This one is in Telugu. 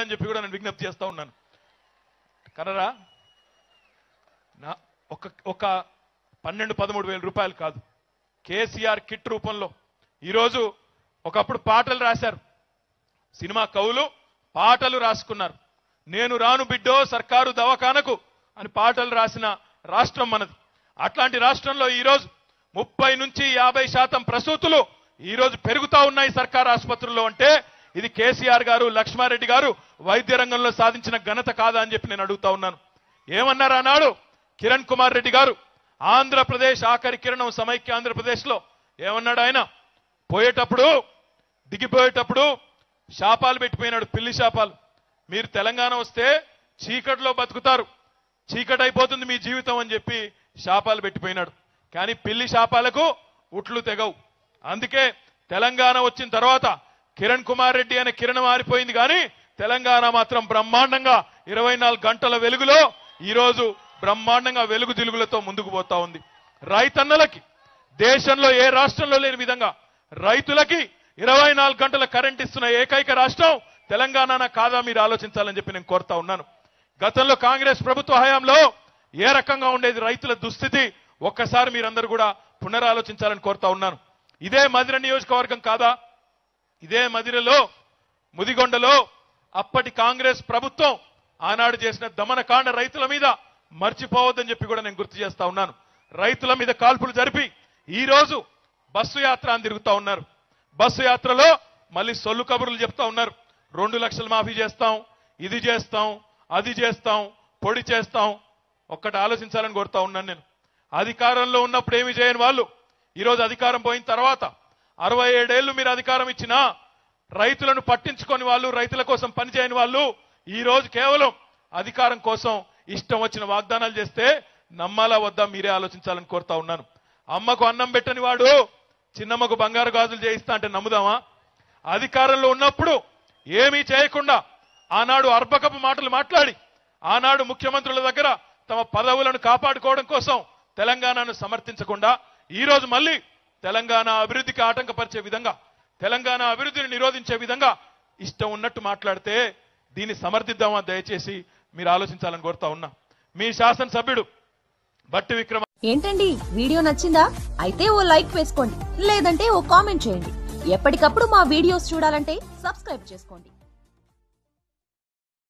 అని చెప్పి కూడా నేను విజ్ఞప్తి చేస్తా ఉన్నాను. కనరా నా ఒక ఒక పన్నెండు పదమూడు వేల రూపాయలు కాదు. కేసీఆర్ కిట్ రూపంలో ఈరోజు ఒకప్పుడు పాటలు రాశారు. సినిమా కవులు పాటలు రాసుకున్నారు. నేను రాను బిడ్డో సర్కారు దవాఖానకు అని పాటలు రాసిన రాష్ట్రం మనది. అట్లాంటి రాష్ట్రంలో ఈరోజు ముప్పై నుంచి యాభై శాతం ప్రసూతులు ఈరోజు పెరుగుతా ఉన్నాయి సర్కారు ఆసుపత్రుల్లో అంటే ఇది కేసీఆర్ గారు లక్ష్మారెడ్డి గారు వైద్య రంగంలో సాధించిన ఘనత కాదా అని చెప్పి నేను అడుగుతా ఉన్నాను. ఏమన్నారు అన్నాడు? కిరణ్ కుమార్ రెడ్డి గారు ఆంధ్రప్రదేశ్ ఆఖరి కిరణం సమైక్య ఆంధ్రప్రదేశ్లో. ఏమన్నాడు ఆయన? పోయేటప్పుడు దిగిపోయేటప్పుడు శాపాలు పెట్టిపోయినాడు పిల్లి శాపాలు. మీరు తెలంగాణ వస్తే చీకటిలో బతుకుతారు. చీకటి అయిపోతుంది మీ జీవితం అని చెప్పి శాపాలు పెట్టిపోయినాడు. కానీ పిల్లి శాపాలకు ఉట్లు తెగవు. అందుకే తెలంగాణ వచ్చిన తర్వాత కిరణ్ కుమార్ రెడ్డి అనే కిరణం మారిపోయింది కానీ తెలంగాణ మాత్రం బ్రహ్మాండంగా ఇరవై గంటల వెలుగులో ఈరోజు బ్రహ్మాండంగా వెలుగు దిలుగులతో ముందుకు పోతా ఉంది. రైతన్నలకి దేశంలో ఏ రాష్ట్రంలో లేని విధంగా రైతులకి ఇరవై నాలుగు గంటల కరెంట్ ఇస్తున్న ఏకైక రాష్ట్రం తెలంగాణ కాదా మీరు ఆలోచించాలని చెప్పి నేను కోరుతా ఉన్నాను. గతంలో కాంగ్రెస్ ప్రభుత్వ హయాంలో ఏ రకంగా ఉండేది రైతుల దుస్థితి ఒక్కసారి మీరందరూ కూడా పునరాలోచించాలని కోరుతా ఉన్నాను. ఇదే మదిర నియోజకవర్గం కాదా? ఇదే మదిరలో ముదిగొండలో అప్పటి కాంగ్రెస్ ప్రభుత్వం ఆనాడు చేసిన దమనకాండ రైతుల మీద మర్చిపోవద్దని చెప్పి కూడా నేను గుర్తు చేస్తా ఉన్నాను. రైతుల మీద కాల్పులు జరిపి ఈ రోజు బస్సు యాత్ర అని తిరుగుతా ఉన్నారు. బస్సు యాత్రలో మళ్ళీ సొల్లు కబుర్లు చెప్తా ఉన్నారు. రెండు లక్షలు మాఫీ చేస్తాం ఇది చేస్తాం అది చేస్తాం పొడి చేస్తాం. ఒక్కటి ఆలోచించాలని కోరుతా ఉన్నాను నేను. అధికారంలో ఉన్నప్పుడు ఏమి చేయని వాళ్ళు? ఈరోజు అధికారం పోయిన తర్వాత అరవై ఏడేళ్ళు మీరు అధికారం ఇచ్చినా రైతులను పట్టించుకొని వాళ్ళు రైతుల కోసం పనిచేయని వాళ్ళు ఈ రోజు కేవలం అధికారం కోసం ఇష్టం వచ్చిన వాగ్దానాలు చేస్తే నమ్మాలా వద్దా మీరే ఆలోచించాలని కోరుతా ఉన్నాను. అమ్మకు అన్నం పెట్టని వాడు చిన్నమ్మకు బంగారు గాజులు చేయిస్తా అంటే నమ్ముదామా? అధికారంలో ఉన్నప్పుడు ఏమీ చేయకుండా ఆనాడు అర్భకపు మాటలు మాట్లాడి ఆనాడు ముఖ్యమంత్రుల దగ్గర తమ పదవులను కాపాడుకోవడం కోసం తెలంగాణను సమర్థించకుండా ఈ రోజు మళ్ళీ తెలంగాణ అభివృద్ధికి ఆటంకపరిచే విధంగా తెలంగాణ అభివృద్ధిని నిరోధించే విధంగా ఇష్టం ఉన్నట్టు మాట్లాడితే దీన్ని సమర్థిద్దామా దయచేసి మీరు ఆలోచించాలని కోరుతా ఉన్నా. మీ శాసనసభ్యుడు బట్టి విక్రమ ఏంటండి? వీడియో నచ్చిందా? అయితే ఓ లైక్ వేసుకోండి. లేదంటే ఓ కామెంట్ చేయండి. ఎప్పటికప్పుడు మా వీడియోస్ చూడాలంటే సబ్స్క్రైబ్ చేసుకోండి.